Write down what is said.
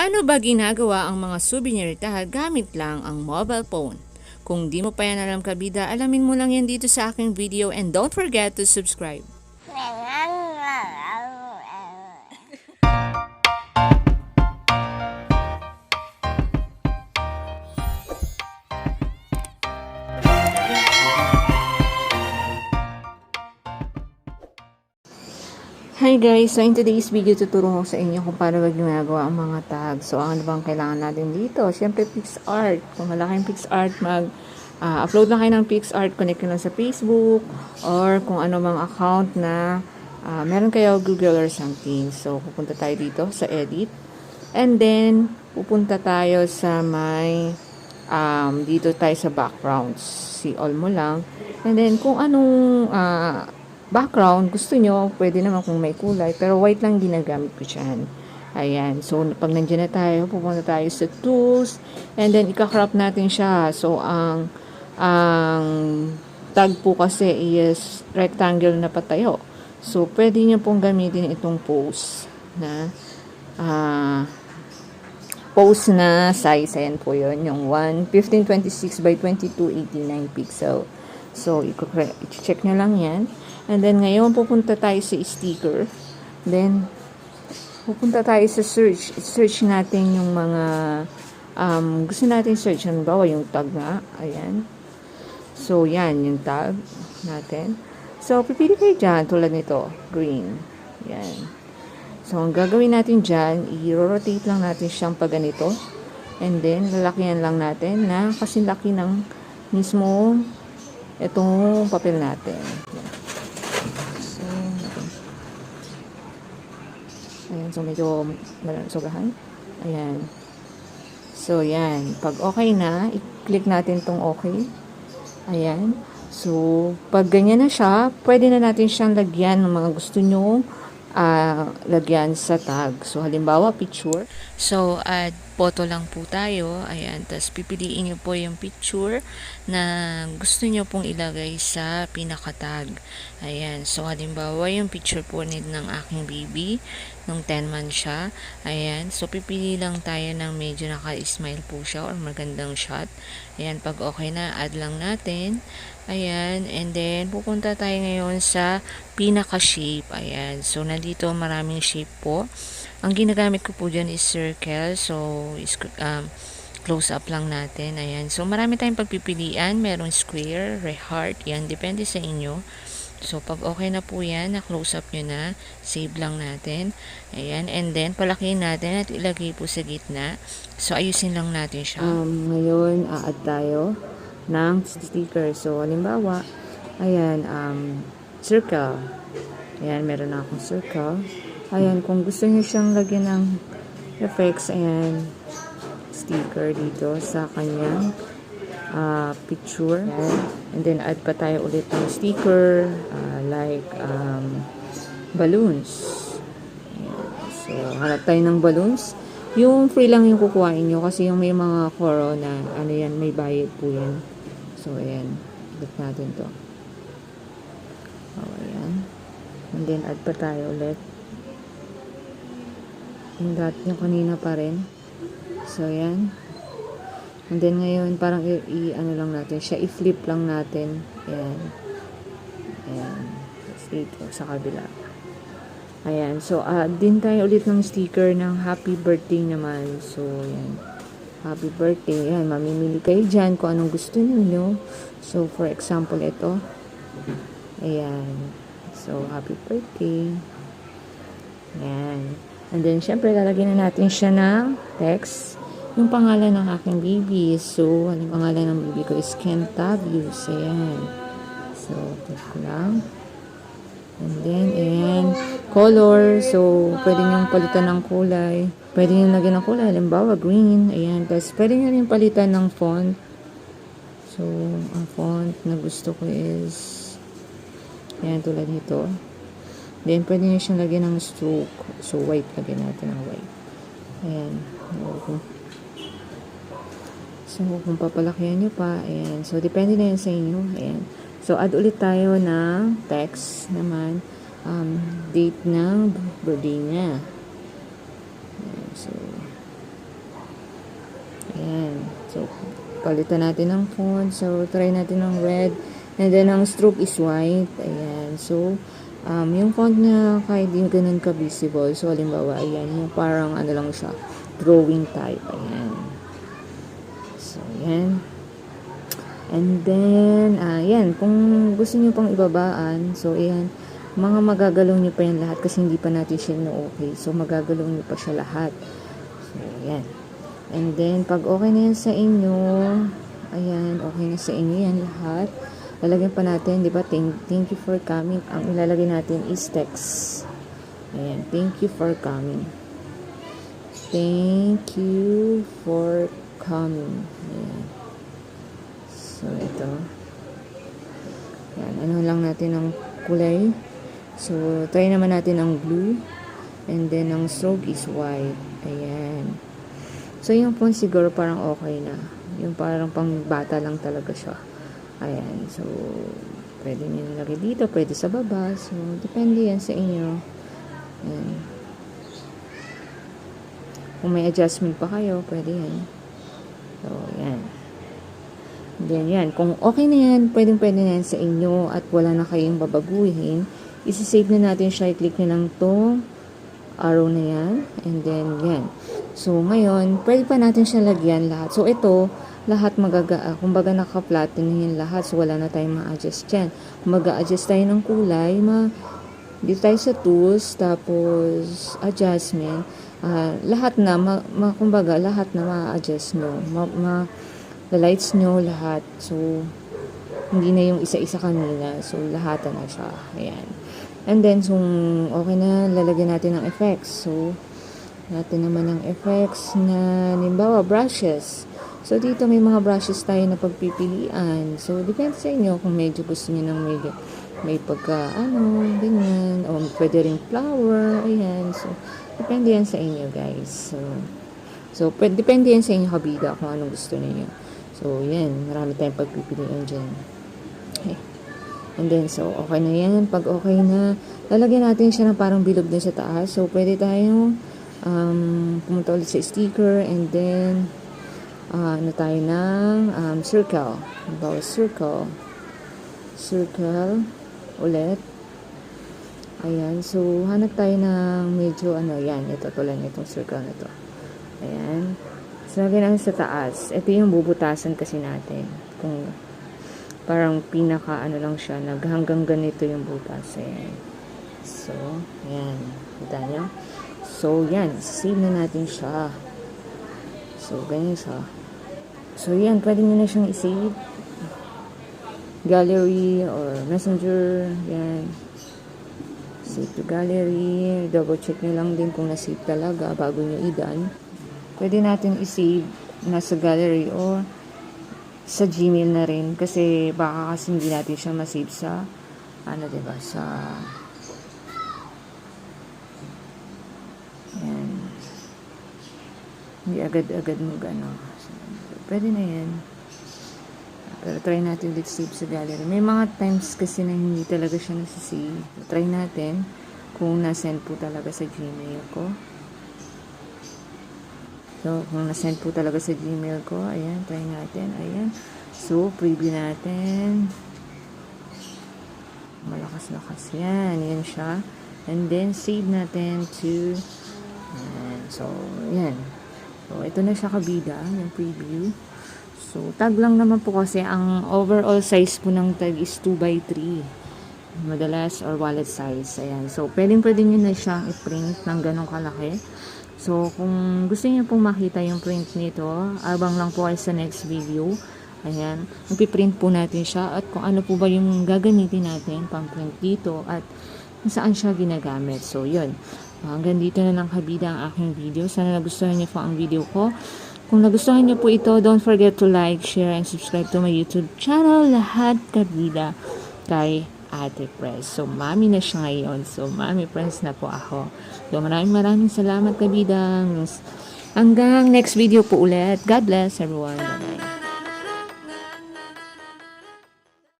Paano ba ginagawa ang mga souvenir tag gamit lang ang mobile phone? Kung di mo pa yan alam kabida, alamin mo lang yan dito sa aking video and don't forget to subscribe. Hi guys! So in today's video, tuturo ko sa inyo kung paano ba ginagawa ang mga tags. So ano bang kailangan natin dito? Siyempre PixArt. Kung wala kayong PixArt, mag ah, upload lang kayo ng PixArt, connect lang sa Facebook or kung ano mang account na ah, meron kayo Google or something. So pupunta tayo dito sa edit. And then, pupunta tayo sa may um, dito tayo sa backgrounds. See all mo lang. And then, kung anong ah, background gusto nyo, pwede naman kung may kulay. Pero white lang ginagamit ko dyan. Ayan. So, pag nandiyan na tayo, pupunta tayo sa tools. And then, ika-crop natin siya. So, ang ang tag po kasi is rectangle na patayo. So, pwede nyo pong gamitin itong pose na ah post na size. Ayan po yun. Yung 1, 1526 by 2289 pixel. So, i-check nyo lang yan. And then, ngayon, pupunta tayo sa sticker. Then, pupunta tayo sa search. Search natin yung mga um, gusto natin search. Halimbawa, yung tag nga. Ayan. So, yan, yung tag natin. So, pipili kayo dyan, tulad nito. Green. Yan. So, ang gagawin natin dyan, i-rotate lang natin siyang pag ganito. And then, lalakihan lang natin na kasi laki ng mismo itong papel natin. Yan. So, ayan. So, medyo sobrahan. Ayan. So, yan. Pag okay na, i-click natin tong okay. Ayan. So, pag ganyan na siya, pwede na natin siyang lagyan ng mga gusto nyo ah, lagyan sa tag. So, halimbawa, picture. So, add photo lang po tayo. Ayan. Tapos, pipiliin nyo po yung picture na gusto nyo pong ilagay sa pinaka-tag. Ayan. So, halimbawa, yung picture po ni ng aking baby. Nung 10 months siya. Ayan. So, pipili lang tayo ng medyo naka-smile po siya or magandang shot. Ayan. Pag okay na, add lang natin. Ayan. And then, pupunta tayo ngayon sa pinaka-shape. Ayan. So, nandito maraming shape po. Ang ginagamit ko po dyan is circle. So, is, um, close up lang natin. Ayan. So, marami tayong pagpipilian. Merong square, heart. Yan. Depende sa inyo. So, pag okay na po yan, na-close up nyo na, save lang natin. Ayan. And then, palakihin natin at ilagay po sa gitna. So, ayusin lang natin siya. Um, ngayon, a-add tayo ng sticker. So, halimbawa, ayan, um, circle. Ayan, meron na akong circle. Ayan, kung gusto niyo siyang lagyan ng effects, ayan, sticker dito sa kanyang uh, picture. And then, add pa tayo ulit ng sticker, uh, like, um, balloons. Ayan. So, hanap tayo ng balloons. Yung free lang yung kukuhain nyo kasi yung may mga corona, ano yan, may bayad po yan. So, ayan. Look natin to. Oh, ayan. And then, add pa tayo ulit. Yung dati yung kanina pa rin. So, ayan. And then, ngayon, parang i, i- ano lang natin siya, i-flip lang natin. Ayan. Ayan. Dito, sa kabila. Ayan. So, add din tayo ulit ng sticker ng happy birthday naman. So, ayan. Happy birthday. Ayan, mamimili kayo dyan kung anong gusto niyo. So, for example, ito. Ayan. So, happy birthday. Ayan. And then, syempre, lalagyan na natin siya ng text. Yung pangalan ng aking baby. So, yung pangalan ng baby ko is Kentavius. Ayan. So, click ko lang. And then, ayan. Color. So, pwede niyong palitan ng kulay. Pwede niyong lagyan ng kulay. Halimbawa, green. Ayan. Tapos, pwede niyo rin palitan ng font. So, ang font na gusto ko is Ayan, tulad nito. Then, pwede nyo siyang lagyan ng stroke. So, white. Lagyan natin ng white. Ayan. So, kung papalakihan nyo pa, ayan. So, depende na yan sa inyo. Ayan. So, add ulit tayo ng text naman. Um, date ng birthday niya. Ayan. So, So, palitan natin ng font. So, try natin ng red. And then, ang stroke is white. Ayan. So, um, yung font na kahit di ganun ka-visible. So, halimbawa, ayan. Yung parang ano lang siya. Drawing type. Ayan. So, ayan. And then, ah, yan, kung gusto nyo pang ibabaan, so, ayan, mga magagalaw nyo pa yan lahat kasi hindi pa natin siya na okay. So, magagalaw nyo pa siya lahat. So, ayan. And then, pag okay na yan sa inyo, ayan, okay na sa inyo yan lahat. Lalagyan pa natin, di ba, thank, thank you for coming. Ang ilalagay natin is text. Ayan, thank you for coming. Thank you for coming. Ayan. So, ito. Yan, ano lang natin ang kulay. So, try naman natin ang blue. And then, ang stroke is white. Ayan. So, yung font siguro parang okay na. Yung parang pang bata lang talaga siya. Ayan. So, pwede nyo nilagay dito, pwede sa baba. So, depende yan sa inyo. Ayan. Kung may adjustment pa kayo, pwede yan. So, yan. Then, yan. Kung okay na yan, pwedeng pwede na yan sa inyo at wala na kayong babaguhin, isi-save na natin siya. I-click na lang tong arrow na yan. And then, yan. So, ngayon, pwede pa natin siya lagyan lahat. So, ito, lahat magaga, uh, kumbaga naka-flatten na yan lahat. So, wala na tayong ma-adjust dyan. Kung mag-adjust tayo ng kulay, ma dito tayo sa tools, tapos adjustment, ah, lahat na, ma, ma, kumbaga, lahat na ma-adjust nyo. Ma, ma, the lights nyo, lahat. So, hindi na yung isa-isa kanina. So, lahat na siya. Ayan. And then, so, okay na, lalagyan natin ng effects. So, natin naman ng effects na, limbawa, brushes. So, dito may mga brushes tayo na pagpipilian. So, depende sa inyo kung medyo gusto niyo ng medyo may pagka, ano, ganyan. O, pwede rin flower. Ayan. So, depende yan sa inyo, guys. So, so depende yan sa inyo, kabida, kung anong gusto niyo. So, yan. Marami tayong pagpipilian dyan. Okay. And then, so, okay na yan. Pag okay na, lalagyan natin siya ng parang bilog din sa taas. So, pwede tayong um, pumunta ulit sa sticker and then, uh, ano tayo ng um, circle. Halimbawa, circle. Circle. Ulit. Ayan. So, hanap tayo ng medyo, ano, yan. Ito, tulad nitong circle na to. Ayan. So, lagyan natin sa taas. Ito yung bubutasan kasi natin. Kung parang pinaka ano lang siya, naghanggang ganito yung butas. Ayan. So, ayan. Kita nyo? So, yan. Save na natin siya. So, ganyan siya. So, yan. Pwede nyo na siyang isave. Gallery or messenger. Yan. Save to gallery. Double check nyo lang din kung na-save talaga bago nyo i-done. Pwede natin i-save nasa gallery or sa Gmail na rin kasi baka kasi hindi natin siya ma-save sa ano 'di ba sa hindi agad-agad mag ano so, pwede na yan pero try natin ulit save sa gallery may mga times kasi na hindi talaga siya nasisave so, try natin kung na-send po talaga sa Gmail ko So, kung na-send po talaga sa Gmail ko, ayan, try natin, ayan. So, preview natin. Malakas-lakas yan, yan siya. And then, save natin to, ayan, so, yan. So, ito na siya kabida, yung preview. So, tag lang naman po kasi, ang overall size po ng tag is 2 by 3 madalas or wallet size. Ayan. So, pwedeng pwede nyo na siyang i-print ng ganong kalaki. So, kung gusto niyo pong makita yung print nito, abang lang po kayo sa next video. Ayan, magpiprint po natin siya at kung ano po ba yung gagamitin natin pang print dito at saan siya ginagamit. So, yun. Hanggang dito na lang kabida ang aking video. Sana nagustuhan niyo po ang video ko. Kung nagustuhan niyo po ito, don't forget to like, share, and subscribe to my YouTube channel. Lahat kabida kay Ate Press. So, mami na siya ngayon. So, mami Press na po ako. So, maraming maraming salamat kabida. Hanggang next video po ulit. God bless everyone. Bye-bye.